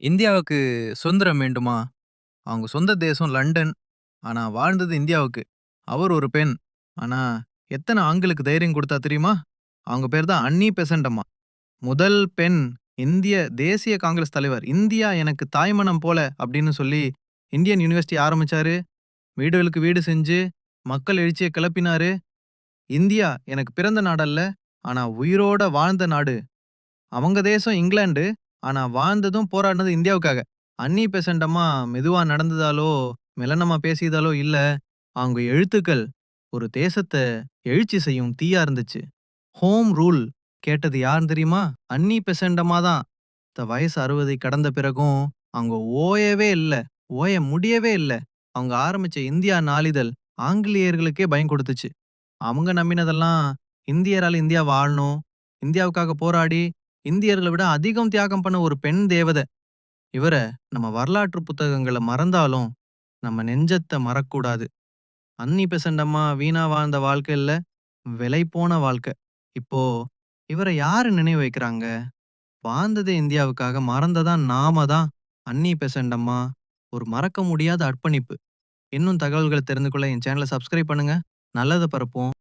இந்தியாவுக்கு சுதந்திரம் வேண்டுமா? அவங்க சொந்த தேசம் லண்டன். ஆனா வாழ்ந்தது இந்தியாவுக்கு. அவர் ஒரு பெண். ஆனா எத்தன ஆண்களுக்கு தைரியம் கொடுத்தா தெரியுமா? அவங்க பேர் தான் அன்னி பெசன்ட் அம்மா. முதல் பெண் இந்திய தேசிய காங்கிரஸ் தலைவர். "இந்தியா எனக்கு தாய்மனம் போல" அப்படின்னு சொல்லி இந்தியன் யூனிவர்சிட்டி ஆரம்பிச்சாரு. வீடுகளுக்கு வீடு செஞ்சு மக்கள் எழுச்சிய கிளப்பினாரு. "இந்தியா எனக்கு பிறந்த நாடல்ல, ஆனா உயிரோட வாழ்ந்த நாடு." அவங்க தேசம் இங்கிலாந்து. ஆனா வாழ்ந்ததும் போராடினது இந்தியாவுக்காக. அன்னி பெசண்டமா மெதுவா நடந்ததாலோ, மெலனமா பேசியதாலோ இல்ல. அவங்க எழுத்துக்கள் ஒரு தேசத்த எழுச்சி செய்யும் தீயா இருந்துச்சு. ஹோம் ரூல் கேட்டது யாருன்னு தெரியுமா? அன்னி பெசண்டமா தான். த வயசு 60 கடந்த பிறகும் அவங்க ஓயவே இல்ல. ஓய முடியவே இல்ல. அவங்க ஆரம்பிச்ச இந்தியா நாளிதழ் ஆங்கிலேயர்களுக்கே பயம் கொடுத்துச்சு. அவங்க நம்பினதெல்லாம் இந்தியரால இந்தியா வாழணும். இந்தியாவுக்காக போராடி இந்தியர்களை விட அதிகம் தியாகம் பண்ண ஒரு பெண் தேவத. இவர நம்ம வரலாற்று புத்தகங்களை மறந்தாலும், நம்ம நெஞ்சத்தை மறக்கூடாது. அன்னி பெசண்டம்மா அம்மா வீணா வாழ்ந்த வாழ்க்கை விலை போன வாழ்க்கை. இப்போ இவர யாரு நினைவு வைக்கிறாங்க? வாழ்ந்ததே இந்தியாவுக்காக மறந்ததா நாம தான். அன்னி பெசண்டம்மா அம்மா ஒரு மறக்க முடியாத அர்ப்பணிப்பு. இன்னும் தகவல்களை தெரிந்து கொள்ள என் சேனல சப்ஸ்கிரைப் பண்ணுங்க. நல்லதை பரப்போம்